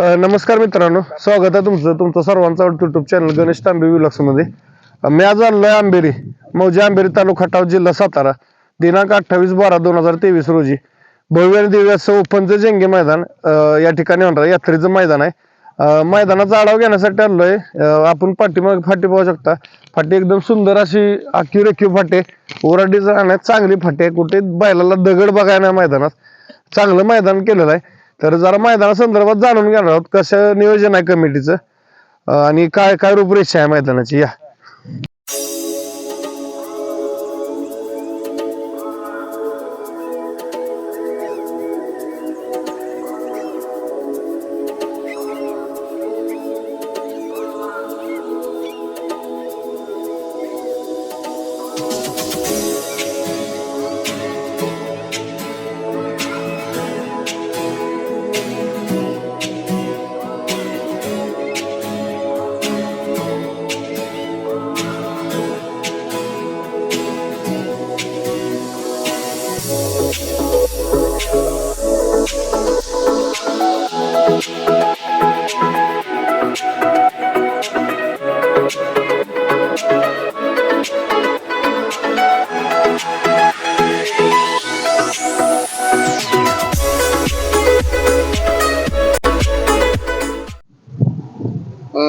नमस्कार मित्रांनो. स्वागत आहे तुमचं. तुमचं सर्वांचा आवडतं युट्यूब चॅनल गणेश तांबे विलक्समध्ये. मी आज आणलोय आंबेरी मौजे आंबेरी तालुका खटाव जिल्हा सातारा. दिनांक अठ्ठावीस बारा दोन हजार तेवीस रोजी भव्य आणि दिव्य असं ओपनचं जेंगे मैदान या ठिकाणी होणार आहे. यात्रेचं मैदान आहे. मैदानाचा आढावा घेण्यासाठी आणलोय आहे आपण पाठीमाग फाटी पाहू शकता. फाटी एकदम सुंदर अशी आखी रेखीव फाटे. ओराडीचं राहण्यात चांगली फाटी आहे. कुठे बैलाला दगड बघायला मैदानात. चांगलं मैदान केलेलं आहे. तर जरा मैदानासंदर्भात जाणून घेणार आहोत कसं नियोजन आहे कमिटीचं. आणि काय काय रूपरेषा आहे मैदानाची? या.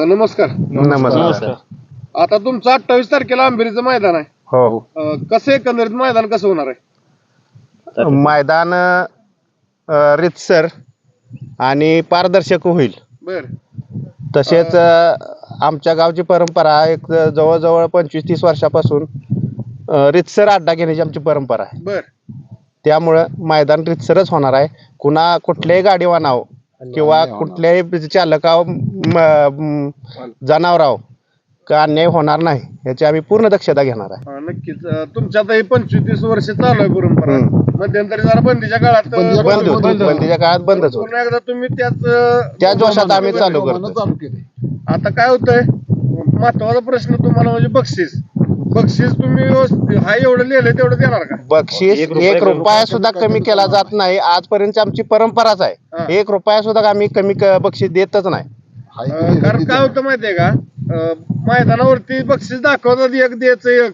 नमस्कार. नमस्कार. आता तुमचं अठ्ठावीस तारखेला आंबेरीचं मैदान आहे. हो. कसं एकंदरीत मैदान कसं होणार आहे? मैदान अ, रितसर आणि पारदर्शक होईल. बर. तसेच अ, आमच्या गावची परंपरा एक जवळजवळ पंचवीस तीस वर्षापासून अ, रितसर अड्डा घेण्याची आमची परंपरा आहे. बर. त्यामुळं मैदान रितसरच होणार आहे. कुणा कुठल्याही गाडीवानाव किंवा कुठल्याही चालकाव जनावराव का अन्याय होणार नाही याची आम्ही पूर्ण दक्षता घेणार आहे. हा, नक्कीच. अं, तुमच्या आता ही पंचवीस तीस वर्ष चालू आहे परंपरा. मध्यंतरी जरा बंदीच्या काळात अं, बंद होती. बंदीच्या काळात बंदच होत. पुन्हा एकदा तुम्ही त्याच अं, त्या जोशात आम्ही चालू करतो आता काय होतंय? महत्त्वाचा प्रश्न तुम्हाला म्हणजे बक्षीस. बक्षीस तुम्ही व्यवस्थित- हा एवढं लिहिलंय तेवढं देणार का? बक्षीस एक रुपया सुद्धा कमी केला जात नाही. आजपर्यंत आमची परंपराच हा. आहे एक रुपया सुद्धा आम्ही कमी क- बक्षीस देतच नाही. अं, कारण काय होतं माहितीये का? अं, मैदानावरती बक्षीस दाखवतात एक द्यायचं एक.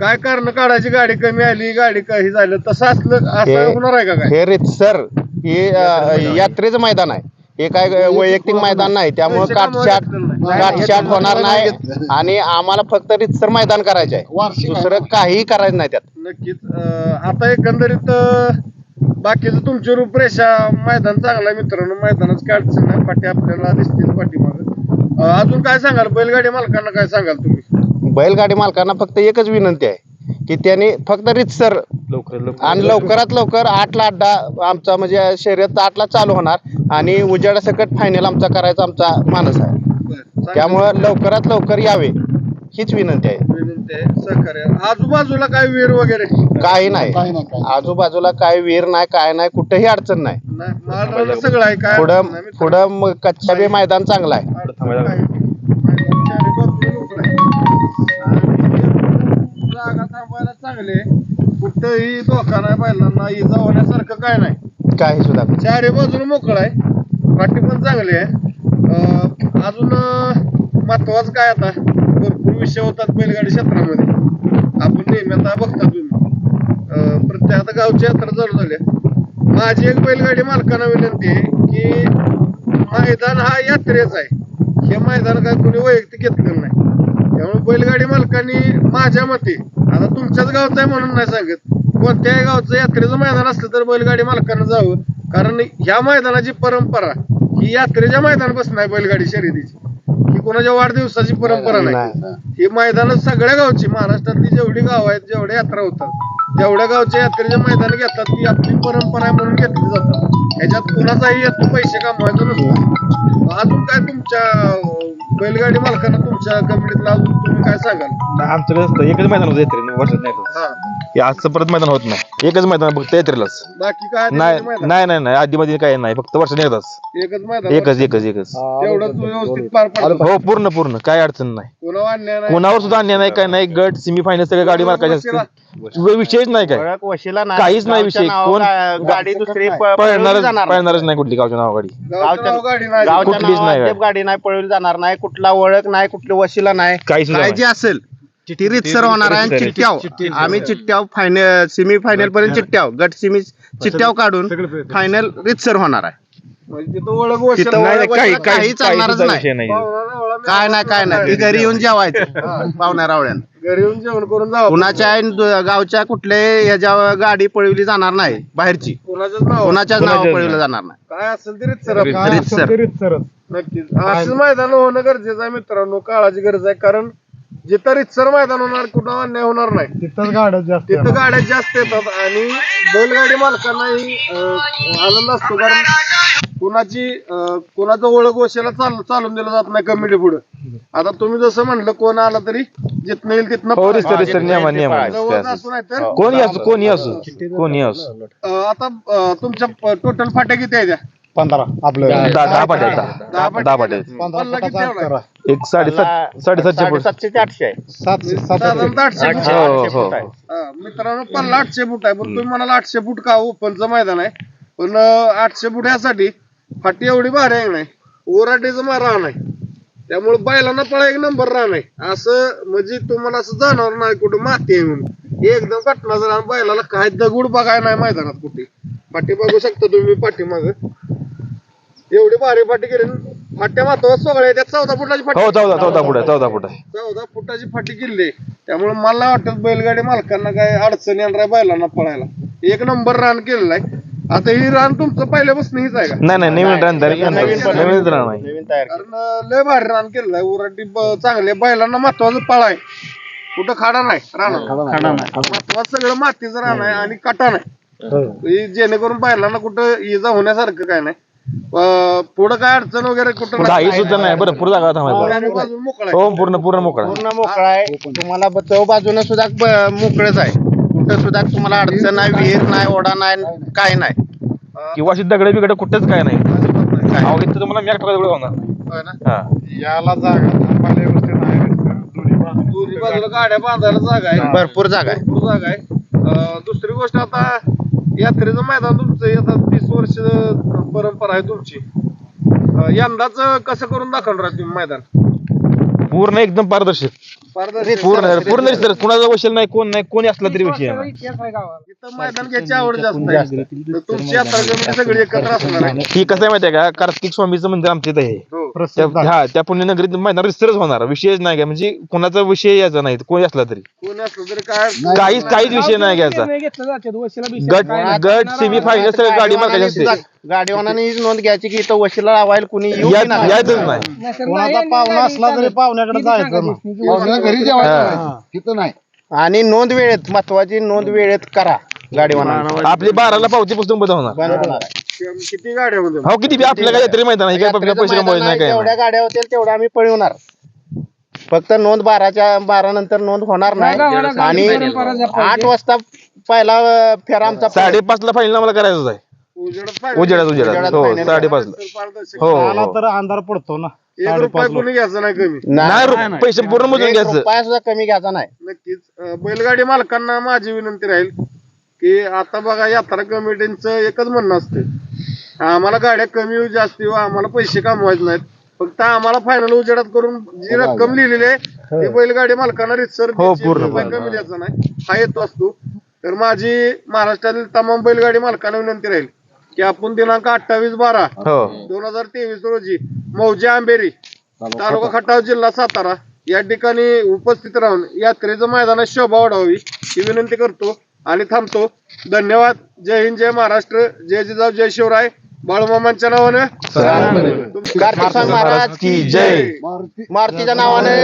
काय कारण काढायची गाडी कमी आली गाडी काही झालं तसं असलं असं हे- होणार आहे का काय? हे रितसर हे अ, यात्रेचं मैदान आहे. हे काय वैयक्तिक मैदान नाही त्यामुळे काटछाट होणार नाही आणि आम्हाला फक्त रितसर मैदान करायचं आहे. दुसरं काहीही करायचं नाही त्यात. नक्कीच. आता एकंदरीत बाकीचं तुमची रूपरेषा मैदान चांगलं मित्रांनो. मैदानाच अडचण नाही. पाठी आपल्याला दिसतील पाठीमाग. अजून काय सांगाल? बैलगाडी मालकांना काय सांगाल तुम्ही? बैलगाडी मालकांना फक्त एकच विनंती आहे. की त्यांनी फक्त रितसर आणि लवकरात लवकर आठला अड्डा आमचा म्हणजे शर्यत आठला चालू होणार आणि उजेडासकट फायनल आमचा करायचा आमचा मानस आहे. त्यामुळं लवकरात लवकर यावे हीच विनंती आहे. विनंती आहे. सहकार्य. आजूबाजूला काय वीर वगैरे? काही नाही आजूबाजूला काय विहीर नाही काय नाही कुठेही अडचण नाही. सगळं आहे काय पुढं अडचण नाही. मित्रांनो. पुढं म- कच्च्या बी मैदान चांगलं. चारी आहे. थांबायला चांगली. कुठंही धोका नाही बैलांना इजा होण्यासारखं काय नाही. काही सुद्धा. चारी बाजूने मोकळं आहे. पाठी पण चांगली आहे. अं, अजून महत्वाचं काय आता? भरपूर विषय होतात बैलगाडी क्षेत्रामध्ये. आपण नेहमी आता बघता तुम्ही. अं, प्रत्येक आता गावची यात्रा चालू झाली आहे. माझी एक बैलगाडी मालकांना विनंती आहे की मैदान हा यात्रेचा आहे. हे मैदान काय कोणी वैयक्तिक घेतलेलं नाही. त्यामुळे बैलगाडी मालकांनी माझ्या मते आता तुमच्याच गावचं आहे म्हणून नाही सांगत कोणत्याही गावचं यात्रेचं मैदान असलं तर बैलगाडी मालकांना जावं. कारण ह्या मैदानाची परंपरा ही यात्रेच्या मैदानापासून आहे बैलगाडी शर्यतीची. ही कोणाच्या वाढदिवसाची परंपरा नाही. ही मैदान सगळ्या गावची महाराष्ट्रातली जेवढी गाव आहेत जेवढ्या यात्रा होतात तेवढ्या गावच्या यात्रेचे मैदान घेतात ती आपली परंपरा आहे म्हणून घेतली जातात. याच्यात कुणाचाही येतो पैसे कमवायचं नसतं अजून काय तुमच्या बैलगाडी मालकांना तुमच्या कमिटीतला अजून तुम्ही काय सांगाल? नाही, आमच्याकडे असतं एकच मैदान होतं यात्रेला वर्षात नाही. हा. आजचं परत मैदान होत नाही. एकच मैदान फक्त यात्रेलाच. बाकी काय नाही मैदान? नाही नाही नाही आधी मध्ये काही नाही फक्त वर्षात एकदाच. एकच मैदान? एकच एकच एकच. तेवढं तू व्यवस्थित पार पाडतो हो पूर्ण पूर्ण काय अडचण नाही. नाही? कोणावर सुद्धा अन्याय नाही काय नाही गट सेमी फायनल सगळ्या गाडी मार्काचे असते विषय विषयच नाही काय. ओळख वशिला नाही काहीच नाही गावच्या विषय. नावावर कोण- गा- गाडी दुसरी प- पळणारच जाणार नाही. पळणारच नाही कुठली गावच्या नाव गाडी. गावच्या नाव गाडी नाही. गावच्या कुठलीच नावावर नाही अद्याप गाडी नाही पळवली जाणार नाही. कुठला ओळख नाही कुठली वशिला नाही. काहीच काय नाही. जे असेल ती रीतसर होणार आहे आणि चिठ्ठ्याव. आम्ही चिठ्ठ्याव फायनल सेमी फायनल पर्यंत चिठ्ठ्याव. गट सेमी चिठ्ठ्याव काढून फायनल रीतसर होणार आहे. म्हणजे तिथं ओळख वशील तिथं नाही, ओळख नाही, काही वशिला काही काही चालणारच नाही. काय नाही काय नाही. ती घरी येऊन जेवायचं. पाहुण्या रावळ्यानं. घरी येऊन जेवण करून जावं. कुणाच्या आहे न- गावच्या कुठल्या ह्याच्या गाडी पळवली जाणार नाही बाहेरची. कोणाच्याच नाव कोणाच्याच पळवलं. जाणार नाही. काय असेल ते रीतसर रीतसर. नक्कीच. असं मैदान होणं गरजेचं आहे मित्रांनो काळाची गरज आहे कारण जिथं रितसर मैदान होणार कुठं अन्याय होणार नाही. तिथंच गाड्या जास्त तिथं गाड्या जास्त येतात आणि बैलगाडी मालकांनाही अं, आनंद असतो कारण कुणाची कुणाचं ओळख वशाला चाल चालून दिलं जात नाही कमिटी पुढे. आता तुम्ही जसं म्हणलं कोण आला तरी जिथनं येईल तिथनं हो नियमा नियम जवळ असू नाही तर कोणी असो कोणी असो कोणी असो. आता तुमच्या टोटल फाट्या किती आहे त्या पंधरा आपलं. दहा दहा पाट्या दहा दहा दहा पाट्या पल्ला किती ठेवलाय? एक साडेसात साडेसातशे फूट. सातशे ते आठशे आहे. सातशे सातशे साधारणतः आठशे फूट. हो हो आठशे फूट आहे. हा, मित्रांनो पल्ला आठशे फूट आहे पण तुम्ही म्हणाला आठशे फूट का ओपनचं मैदान आहे? पण आठशे फूट यासाठी फाटी एवढी भारी आहे नाही? ओराटीचं मा रान आहे त्यामुळे बैलांना पळा एक नंबर रान आहे असं म्हणजे तुम्हाला असं जाणवणार नाही कुठं माती आहे म्हणून. एकदम कटणाचं रान बैलाला काय दगड बघाय नाही मैदानात कुठे. पाठी बघू शकता तुम्ही पाठीमाग. एवढी भारी फाटी केली. फाट्या महत्वाचं सगळ्या त्यात चौदा फुटाची फाटी हो चौदा चौदा फूट आहे चौदा फूट आहे. चौदा फुटाची फाटी किल्ले त्यामुळे मला वाटत बैलगाडी मालकांना काय अडचण येणार आहे बैलांना पळायला. एक नंबर रान केलेला आहे. आता ही रान तुमचं पहिल्यापासून हीच आहे का? नाही नाही नवीन रान तयार केलं. नवीन पण- रान आहे. नवीन तयार केलं. कारण अं, लय भारी रान केलेलं आहे. उराटी ब- चांगले बैलांना महत्वाचं पळ आहे. कुठं खाडा नाही राणा महत्वाचं सगळं मातीचं रान आहे आणि काटा नाही हे. जेणेकरून बैलांना कुठं इजा होण्यासारखं काय नाही. अं, पुढं काय अडचण वगैरे कुठं काही नाही. सुद्धा नाही. बरं पूर्ण जागा थांबायचं. आणि बाजून मोकळा आहे. हो पूर्ण पूर्ण मोकळा पूर्ण मोकळा आहे. तुम्हाला ब- चौ बाजूनं सुद्धा ब- मोकळंच आहे. कुठं सुद्धा तुम्हाला अडचण नाही विहीर नाही ओढा नाही काय नाही. किंवा अशी दगड बिगड कुठेच काय नाही. अहो इथं तुम्हाला मॅक टाकायचं एवढं होणार नाही. होय ना? हा. याला जागा थांबायला व्यवस्थित आहे दोन्ही बाजू- दोन्ही बाजूला गाड्या बांधायला जागा आहे. भरपूर जागा आहे. भरपूर जागा आहे. अं, दुसरी गोष्ट आता यात्रेचं मैदान तुमचं आता तीस वर्ष परंपरा आहे तुमची. अं, यंदाच कसं करून दाखवणार आहे तुम्ही मैदान? पूर्ण एकदम पारदर्शक. पूर्ण पूर्ण रिस्तर कुणाचा वशील नाही कोण नाही कोणी असला तरी विषय. नाही इथं मैदान घ्यायची आवड जास्त आहे. तर तुमची यात्रा जमिनी सगळी एकत्र असणार आहे. ही कसं आहे माहितीये का? कार्तिक स्वामीचं मंदिर आमच्या इथं आहे. हो. त्या- हा त्या पुण्यनगरीत मैदान रिस्तरच होणार. विषयच नाही काय. म्हणजे कोणाचा विषय यायचा नाही. कोणी असला तरी. कोणी असलं तरी काय काहीच काहीच विषय नाही घ्यायचा. गट गट सेमी फायनल सगळं गाडी मार्काची असते. गाडीवानाने नोंद घ्यायची की इथं वशिला लावायला कुणी येऊ. यायचंच नाही. कोणाचा पाहुणा असला तरी पाहुण्याकडे जायचं घरी हा. तिथं नाही. आणि नोंद वेळेत महत्वाची नोंद वेळेत करा गाडीवाना आपली बाराला पावती पुस्तक बंद होणार. किती गाड्या होत्या हो किती बी आपल्या काय यात्रे मैदान आहे काय आपल्या पैसे कमवायचे नाही काय जेवढ्या गाड्या होतील तेवढ्या आम्ही पळवणार. फक्त नोंद बाराच्या बारा नंतर नोंद होणार नाही आणि आठ वाजता पहिला अं, फेरा आमचा साडेपाच ला फायनल आम्हाला करायचंच आहे. उजेडात पाहिजे. उजेडात उजेडात. उजेडात हो final. साडेपाच ला. हो आला हो. तर अंधार पडतो ना. एक रुपया कोणी घ्यायचं नाही कमी. नाही रु- पैसे पूर्ण मोजून एक घ्यायचं. रुपया सुद्धा कमी घ्यायचा नाही. नक्कीच. अं, बैलगाडी मालकांना माझी विनंती राहील की आता बघा यात्रा कमिटीचं एकच म्हणणं असतं आम्हाला गाड्या कमी येऊ जास्त येऊ आम्हाला पैसे कमवायचे नाहीत. फक्त आम्हाला फायनल उजेडात करून जी रक्कम लिहिलेली आहे ती बैलगाडी मालकांना हो, द्यायची, पूर्ण, रुपये पूर्ण. कमी द्यायचा नाही. हा येतो असतो. तर माझी महाराष्ट्रातील तमाम बैलगाडी मालकांना विनंती राहील की आपण दिनांक अठ्ठावीस बारा हो. दोन हजार तेवीस रोजी मौजे आंबेरी तालुका खटाव जिल्हा सातारा या ठिकाणी उपस्थित राहून यात्रेचं मैदानात शोभा वाढावी ही विनंती करतो आणि थांबतो. धन्यवाद. जय हिंद जय महाराष्ट्र. जय जिजाऊ जय शिवराय. बाळूमामांच्या नावानं कार्तिक महाराज की जय. मारुती मारुतीच्या नावाने.